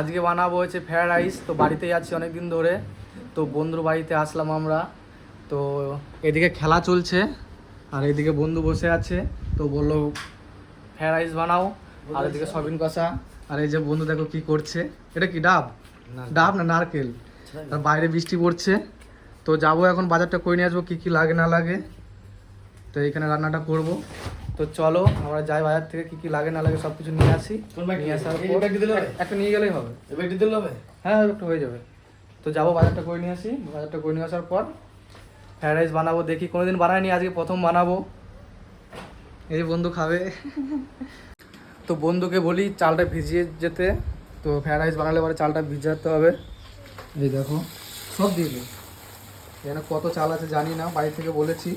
আজকে বানাবো হচ্ছে ফ্রায়েড রাইস। তো বাড়িতেই আছি অনেক দিন ধরে। তো বন্ধুর বাড়িতে আসলাম আমরা। তো এদিকে খেলা চলছে। আর এদিকে বন্ধু বসে আছে। তো বলল ফ্রায়েড রাইস বানাও। আর এদিকে সবিন কষা। আর এই যে বন্ধু দেখো কি করছে। এটা কি ডাব? ডাব না নারকেল? আর বাইরে বৃষ্টি পড়ছে। তো যাব এখন বাজারটা করে নিয়ে আসব কী কী লাগে না লাগে। তো এখানে রান্নাটা করব। তো চলো আমরা যাই বাজার থেকে কি কি লাগে না লাগে সব কিছু নিয়ে আসি। নিয়ে আসার পর দিলে একটা নিয়ে গেলেই হবে। দিলে হবে? হ্যাঁ একটু হয়ে যাবে। তো যাব বাজারটা করে নিয়ে আসি। বাজারটা করে নিয়ে আসার পর ফ্রাইড রাইস বানাবো দেখি কোনোদিন বানাইনি আজকে প্রথম বানাবো। এই বন্ধু খাবে। তো বন্ধুকে বলি চালটা ভিজিয়ে যেতে। তো ফ্রাইড রাইস বানালে পরে চালটা ভিজাতে হবে। এই দেখো সব দিয়ে দিই এখানে কত চাল আছে জানি না বাড়ি থেকে বলেছি।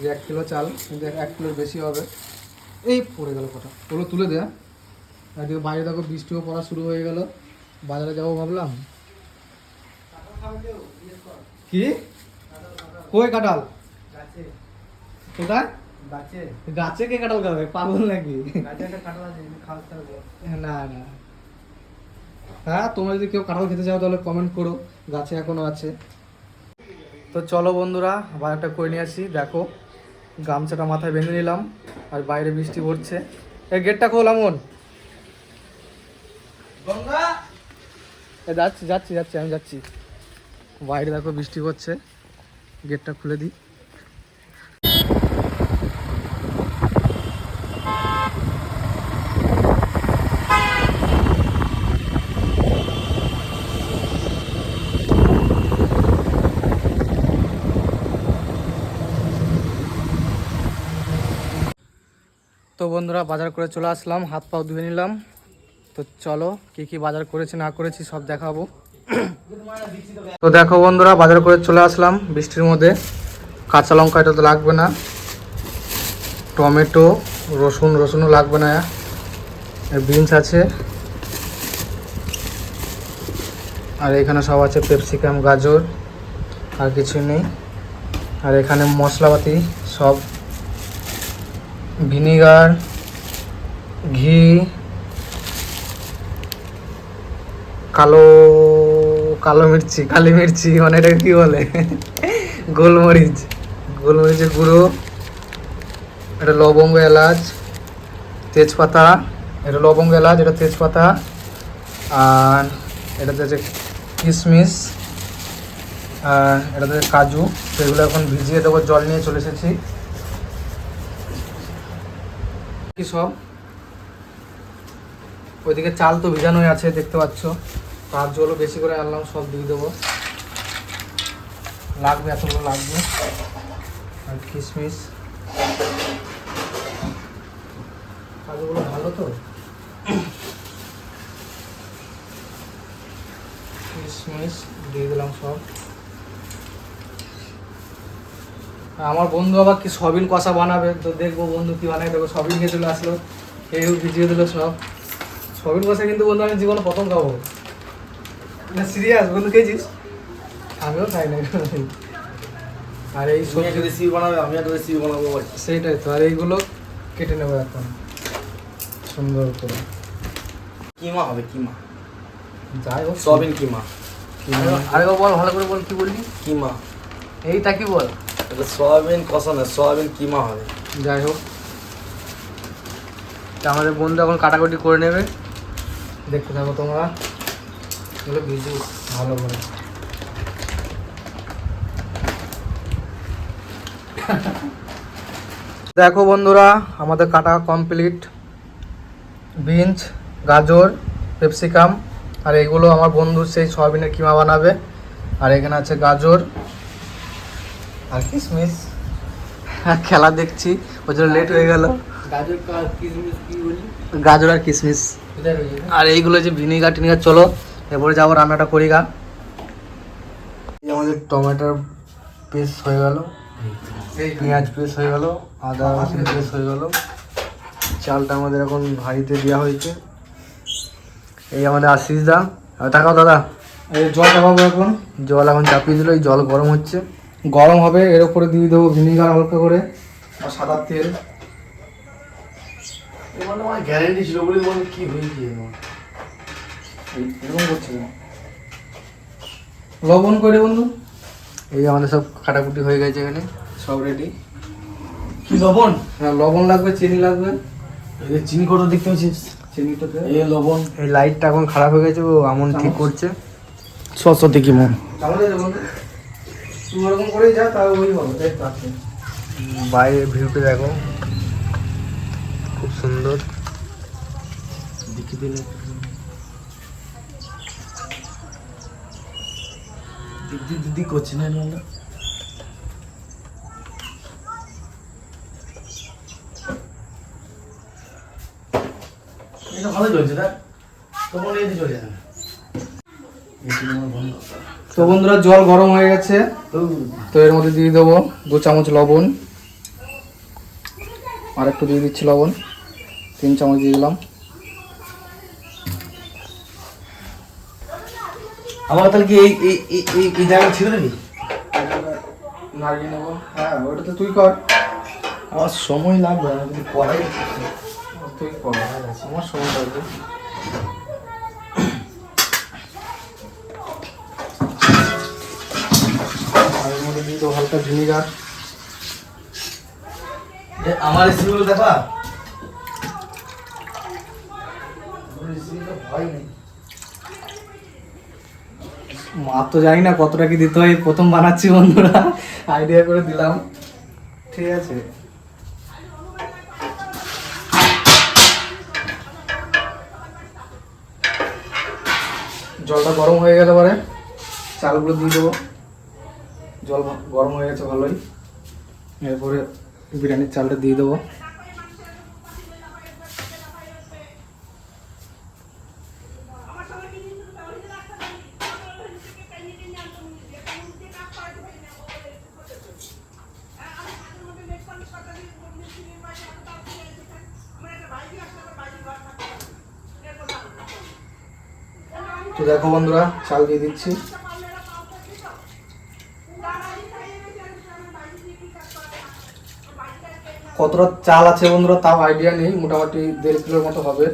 যে এক কিলো চাল কিন্তু এক কিলোর বেশি হবে। এই পড়ে গেল কটা। ওগুলো তুলে দেয়া এদিকে বাইরে দেখো বৃষ্টিও পড়া শুরু হয়ে গেল। বাজারে যাব ভাবলাম। কি? কই কাঁঠাল? কোথায়? গাছে। কে কাঁঠাল খাবে? পাগল নাকি? না না। হ্যাঁ তোমরা যদি কেউ কাঁঠাল খেতে চাও তাহলে কমেন্ট করো গাছে এখনও আছে। তো চলো বন্ধুরা বাজারটা করে নিয়ে আসি দেখো। গামছাটা মাথায় বেঁধে নিলাম আর বাইরে বৃষ্টি পড়ছে। এই গেটটা খোল আমন। যাচ্ছি যাচ্ছি যাচ্ছি আমি যাচ্ছি। বাইরে দেখো বৃষ্টি পড়ছে। গেটটা খুলে দিই তো বন্ধুরা, বাজার করে চলে আসলাম, হাত পাও ধুয়ে নিলাম। তো চলো, কি কি বাজার করেছি, না করেছি, সব দেখাবো। তো দেখো বন্ধুরা, বাজার করে চলে আসলাম, বৃষ্টির মধ্যে। কাঁচা লঙ্কা এটা তো লাগবে না। টমেটো, রসুন, রসুনও লাগবে না। বিনস আছে। আর এখানে সব আছে পেপসিকাম, গাজর, আর কিছু নেই। আর এখানে মশলাপাতি সব। ভিনিগার ঘি, কালো কালো মির্চি, কালি মির্চি মানে এটা কি বলে? গোলমরিচ, গোলমরিচের গুঁড়ো, এটা লবঙ্গ, এলাচ, তেজপাতা, এটা লবঙ্গ, এলাচ, এটা তেজপাতা, আর এটাতে আছে কিশমিশ, আর এটাতে কাজু, তো এগুলো এখন ভিজিয়ে দেবো, জল নিয়ে চলে এসেছি। কি সব ওইদিকে চাল তো ভিজানোই আছে, দেখতে পাচ্ছ। তার জলও বেশি করে আনলাম, সব দিয়ে দেবো। লাগবে, এতগুলো লাগবে। আর কিশমিশ। কাজুগুলো ভালো তো? কিশমিশ, দিয়ে দিলাম সব। আমার বন্ধু আবার কি সবিন কষা বানাবে, তো দেখব বন্ধু কি বানায়। দেখো, সবিন খেয়ে চলে আসলো কেউ ভিজিয়ে দিল সব। সবিন কষা কিন্তু বন্ধু আমি জীবনে প্রথম খাব। না সিরিয়াস বন্ধু খেয়েছিস? আমিও খাই না আর এই সবজি রেসিপি বানাবে আমি একটা রেসিপি বানাবো সেইটাই তো আর এইগুলো কেটে নেব এখন। সুন্দর করে। কিমা হবে কিমা? যাই হোক সয়াবিন কিমা। আরেকবার বল ভালো করে বল কি বললি? কিমা। এইটা কি বল? এটা সয়াবিন কষা না সয়াবিন কিমা হবে। যাই হোক। আমাদের বন্ধু এখন কাটাকুটি করে নেবে। দেখতে থাকো তোমরা। এগুলো ভিজু ভালো করে। দেখো বন্ধুরা আমাদের কাটা কমপ্লিট। বিনস গাজর পেপসিকাম আর এগুলো আমার বন্ধু সেই সয়াবিনের কিমা বানাবে। আর এখানে আছে গাজর। আর কিশমিশ খেলা দেখছি ওই জন্য লেট হয়ে গেল। গাজর কা কিশমিশ কি বলি গাজর আর কিশমিশ আর এইগুলো যে ভিনিগার টিনিগার চলো। এরপরে যাব রান্নাটা করি গা। এই আমাদের টমেটোর পেস্ট হয়ে গেল এই পেঁয়াজ পেস্ট হয়ে গেল আদা রসুন পেস্ট হয়ে গেল। চালটা আমাদের এখন হাঁড়িতে দেওয়া হয়েছে। এই আমাদের আশিস দা। তাকাও দাদা। এই জল চাপাবো এখন। জল এখন চাপিয়ে দিল এই জল গরম হচ্ছে। গরম হবে এর উপরে দিয়ে দেবো ভিনিগার হালকা করে। আর সাদা তেল। মানে আমার গ্যারেন্টি ছিল বলে বলে কি হয়েছে? এরকম করছে কেন লবণ করে বন্ধু। এই যে আমাদের সব কাটাকুটি হয়ে গেছে এখানে। সব রেডি কি লবণ? হ্যাঁ লবণ লাগবে চিনি লাগবে। এই যে চিনি কত দেখতে পাচ্ছিস? চিনিটা দে। এই লবণ। এই লাইটটা এখন খারাপ হয়ে গেছে ও আমন ঠিক করছে। সরস্বতী কি মন। তুই ওরকম করেই যা তাও ওই হবে বাইরের ভিউটা দেখো। সুন্দর। দিক করছে না তো বন্ধুরা, জল গরম হয়ে গেছে। তো এর মধ্যে দিয়ে দেবো দু চামচ লবণ। আর একটু দিয়ে দিচ্ছি লবণ। তিন চামচ দিয়ে দিলাম। আমার তাহলে কি এই এই এই এই- জায়গা ছিল নাড়িয়ে নেব। হ্যাঁ ওটা তো তুই কর। আমার সময় লাগবে করাই তুই আমার সময় লাগবে। আর এর মধ্যে দিয়ে দেবো হালকা ভিনিগার। আমার রেসিপিগুলো দেখা রেসিপিটা ভয় মা তো জানি না কতটা কি দিতে হয়, প্রথম বানাচ্ছি বন্ধুরা আইডিয়া করে দিলাম। ঠিক আছে। জলটা গরম হয়ে গেলে পরে চালগুলো দিয়ে দেবো। জল গরম হয়ে গেছে ভালোই। এরপরে বিরিয়ানির চালটা দিয়ে দেবো তো দেখো বন্ধুরা চাল দিয়ে দিচ্ছি। কতটা চাল আছে বন্ধুরা, তাও আইডিয়া নেই। মোটামুটি দেড় কিলোর মতো হবে।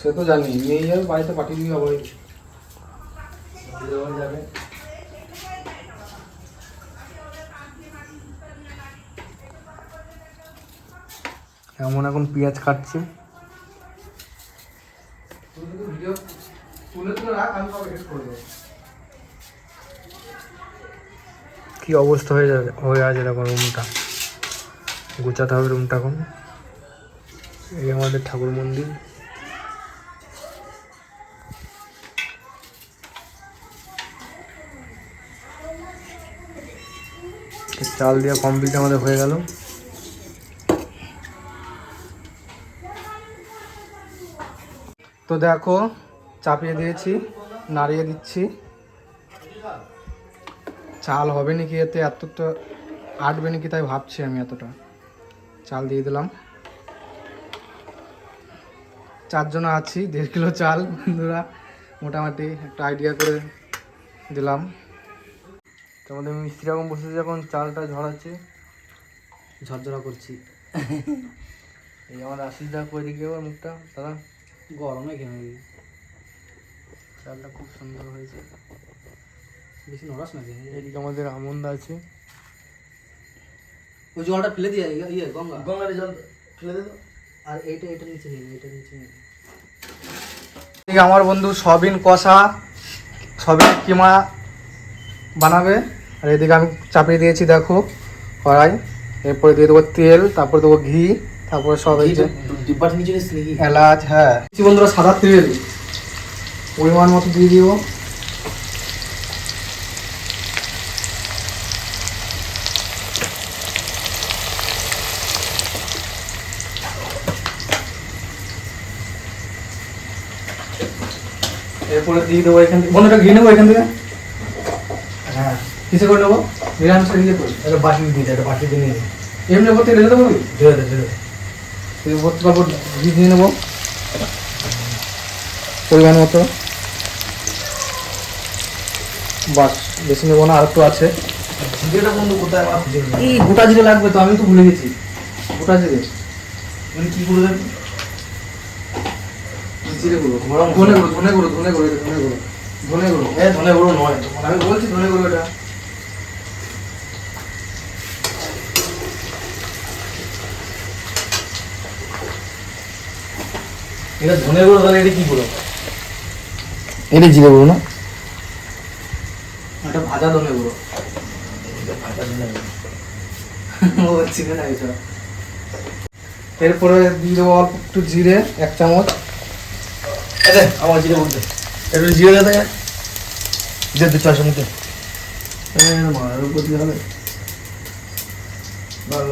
সে তো জানি, নিয়ে যাবে, বাড়িতে পাঠিয়ে দিবি দেওয়া যাবে এমন এখন পেঁয়াজ কাটছে। কি অবস্থা হয়ে যাবে? হয়ে আছে দেখো রুমটা। গোছাতে হবে রুমটা এখন। এই আমাদের ঠাকুর মন্দির। চাল দেওয়া কমপ্লিট আমাদের হয়ে গেল। তো দেখো চাপিয়ে দিয়েছি নাড়িয়ে দিচ্ছি। চাল হবে নাকি এতে? এতটা আটবে নাকি তাই ভাবছি আমি এতটা। চাল দিয়ে দিলাম। চারজন আছি দেড় কিলো চাল বন্ধুরা। মোটামুটি একটা আইডিয়া করে দিলাম। তো আমাদের মিস্ত্রি এখন বসেছে এখন চালটা ঝরাচ্ছে। ঝরঝরা করছি। এই আমার আশিস দা করে দিকে মুখটা? দাদা গরমে ঘেমে চালটা খুব সুন্দর হয়েছে। বেশি নড়াস না এদিকে আমাদের আমন্দা আছে। ওই জলটা ফেলে দিয়ে ইয়ে গঙ্গা। গঙ্গার জল ফেলে দে আর এইটা এটা নিচে নিয়ে এটা নিচে নিয়ে আমার বন্ধু সবিন কষা সবিন কিমা বানাবে। আর এদিকে আমি চাপিয়ে দিয়েছি দেখো কড়াই। এরপরে দিয়ে দেবো তেল তারপরে দেবো ঘি। তারপরে সব এই যে ডিব্বাটা নিচে এলাচ হ্যাঁ। বন্ধুরা সাদা তেল পরিমাণ মতো দিয়ে দিব এরপরে দিয়ে দেবো এখান থেকে। বন্ধুটা ঘি নেব এখান থেকে? হ্যাঁ। কিসে করে নেব? নিরামিষ দিয়ে করে একটা বাটি দিয়ে দে, একটা বাটি দিয়ে নিয়ে। এমনি ভর্তি রেখে দেবো ধরে দে, ধরে দে। এই ভর্তি করব ঘি দিয়ে নেব। পরিমাণ মতো। বাস বেশি নেব না আর একটু আছে। জিরেটা বন্ধু কোথায়? এই গোটা জিরে লাগবে তো আমি তো ভুলে গেছি। গোটা জিরে। মানে কি করে দেবেন জিরে গুঁড়ো ধনে গুঁড়ো ধনে গুঁড়ো ধনে গুঁড়ো ধনে গুঁড়ো। ধনে গুঁড়ো। এ ধনে গুঁড়ো নয়। আমি বলছি ধনে গুঁড়ো এটা। এটা ধনে গুঁড়ো তাহলে এটা কি গুঁড়ো? এটা জিরে গুঁড়ো না? এটা ভাজা ধনে গুঁড়ো। ভাজা ধনে গুঁড়ো। ও চিনে না এটা। এরপরে দিয়ে দেবো অল্প একটু জিরে এক চামচ। আমার জিরে বলতে একটু জিরে দে দেখে। দে দু চারশো মুখে মার উপর দিয়ে হবে। ভালো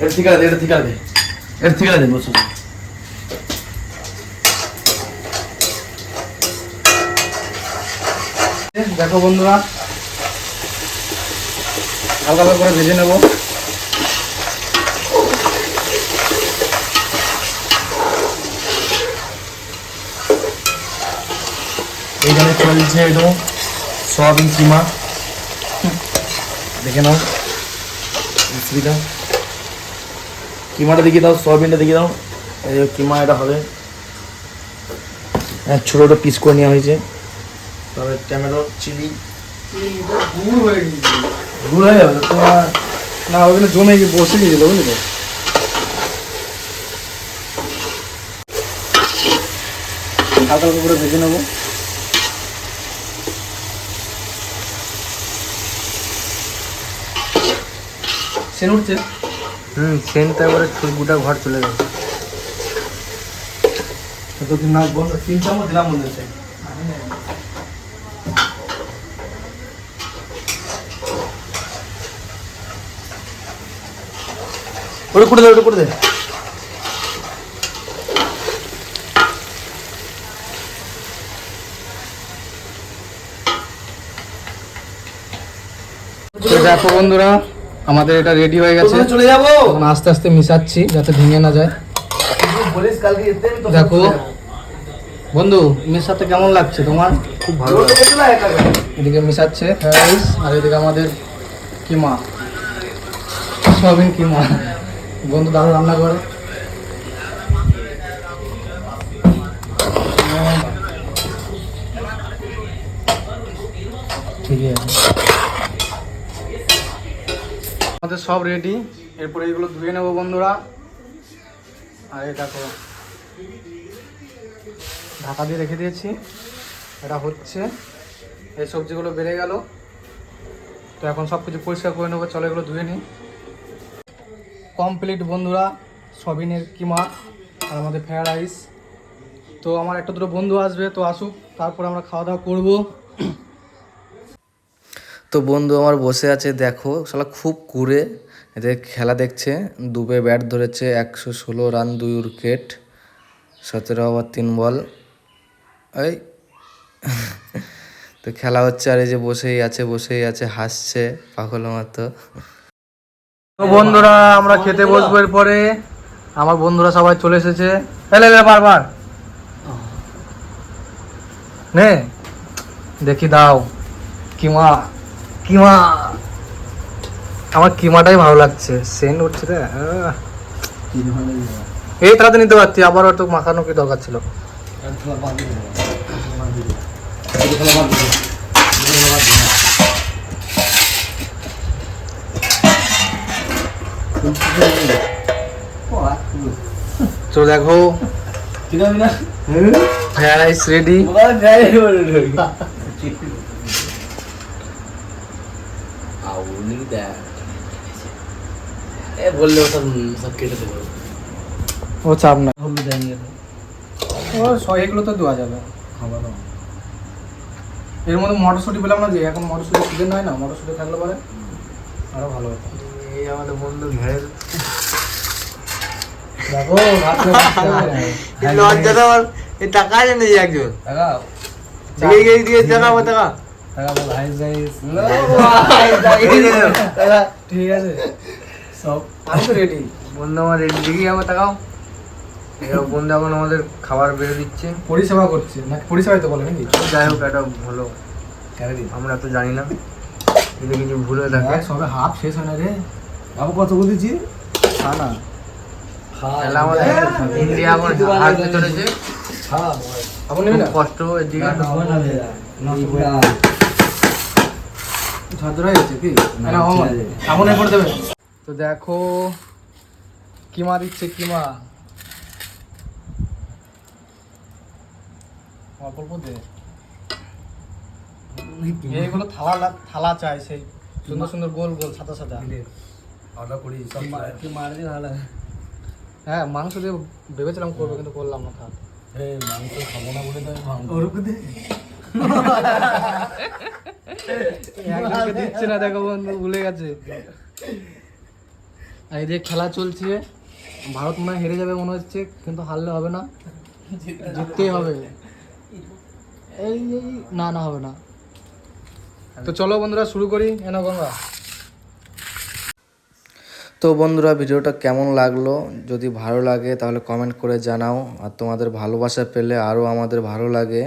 এটা ঠিক আছে এটা ঠিক আছে এটা ঠিক আছে বসো দেখো বন্ধুরা, হালকা হালকা করে ভেজে নেব। এইখানে চলছে একদম সয়াবিন কিমা। দেখে নাও, রেসিপিটা। কিমাটা দেখিয়ে দাও, সয়াবিনটা দেখিয়ে দাও। এই কিমা এটা হবে। ছোটো ছোটো পিস করে নেওয়া হয়েছে। তবে টমেটো চিলি। গুড় হয়ে গিয়েছে গুঁড়ো হয়ে যাবে তোমার না ওখানে জমে গিয়ে বসে গিয়েছিল বুঝলি তো? হালকা হালকা করে ভেজে নেব। সেন উঠছে? হুম এবারে ছু- গোটা ঘর চলে গেছে। তো মাস বন্ধ তিন চামচ দিলাম মনে হচ্ছে ওটা করে দে ওটা করে দে। দেখো বন্ধুরা আমাদের এটা রেডি হয়ে গেছে। চলে যাব। এখন আস্তে আস্তে মিশাচ্ছি যাতে ভেঙে না যায়। দেখো বন্ধু মেশাতে কেমন লাগছে তোমার? খুব ভালো। এদিকে মিশাচ্ছে রাইস আর এদিকে আমাদের কিমা। সয়াবিন কিমা। বন্ধু দারুণ রান্না করে। আছে। আমাদের সব রেডি এরপরে এগুলো ধুয়ে নেব বন্ধুরা। আর এই দেখো, ঢাকা দিয়ে রেখে দিয়েছি। এটা হচ্ছে। এই সবজিগুলো বেড়ে গেল। তো এখন সব কিছু পরিষ্কার করে নেব। চলো এগুলো ধুয়ে নিই। কমপ্লিট বন্ধুরা, সবিনের কিমা আর আমাদের ফ্রায়েড রাইস তো আমার একটা দুটো বন্ধু আসবে, তো আসুক, তারপর আমরা খাওয়া দাওয়া করব। তো বন্ধু আমার বসে আছে, দেখো, শালা খুব কুড়ে। এদের খেলা দেখছে, দুবে ব্যাট ধরেছে, একশো ষোলো রান দুই উইকেট সতেরো ওভার তিন বল এই। তো খেলা হচ্ছে, আর এই যে বসেই আছে বসেই আছে, হাসছে পাগল মতো। তো বন্ধুরা আমরা খেতে বসবো এরপরে। আমার বন্ধুরা সবাই চলে এসেছে। এলে এলে বারবার নে দেখি দাও। কিমা কিমা। আমার কিমাটাই ভালো লাগছে। সেন্ট উঠছে রে। এই তাড়াতাড়ি নিতে পারতি আবার একটু মাখানো কি দরকার ছিল? তো দেখো। রাইস রেডি বলে এ বললে সব সব কেটে দেবো ও চাপ না। ও সব এগুলো তো দেওয়া যাবে। খাবার এর মধ্যে মটরশুঁটি পেলাম না যে এখন মটরশুঁটি সিজন হয় না মটরশুঁটি থাকলে পরে আরও ভালো হতো। এই আমাদের বন্ধু ঘের। দেখো ভাবতে ভাবতে লজ্জা তো আমার। এই টাকা আছে একজন? টাকা? দিয়ে দিয়ে টাকা টাকা। টাকা বল হাই যাইস ঠিক আছে। সব আমি তো রেডি বন্ধু আমার রেডি দেখি আমার টাকাও। এবার বন্ধু এখন আমাদের খাবার বেড়ে দিচ্ছে। পরিষেবা করছে। না পরিষেবাই তো বলে নাকি? যাই হোক এটা দিন আমরা তো জানি না। যদি কিছু ভুল হয়ে থাকে। দেখ, সবে হাফ শেষ হয় না রে। বাবু কত বলেছি খা না। তাহলে আমাদের ইন্ডিয়া এখন হারতে চলেছে আপনি নেবি না কষ্ট হয়ে তো দেখো কিমা দিচ্ছে কিমা। অল্প অল্প দে। এইগুলো থালা থালা চাই সেই সুন্দর সুন্দর গোল গোল সাদা সাদা। অর্ডার করি সব কি মারলি ভালো হ্যাঁ মাংস দিয়ে ভেবেছিলাম করব কিন্তু করলাম না থাক এই মাংস খাব না বলে তো আমি মাংস একজনকে দিচ্ছে না দেখো বন্ধু ভুলে গেছে। আর এই যে খেলা চলছে ভারত মনে হেরে যাবে মনে হচ্ছে কিন্তু হারলে হবে না। জিততেই হবে। এই এই না না হবে না। তো চলো বন্ধুরা শুরু করি। এনা গঙ্গা। তো বন্ধুরা, ভিডিওটা কেমন লাগল? যদি ভালো লাগে, তাহলে কমেন্ট করে জানাও। আর তোমাদের ভালোবাসা পেলে আরও আমাদের ভালো লাগে।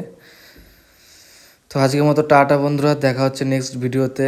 তো আজকের মতো টাটা বন্ধুরা, দেখা হচ্ছে নেক্সট ভিডিওতে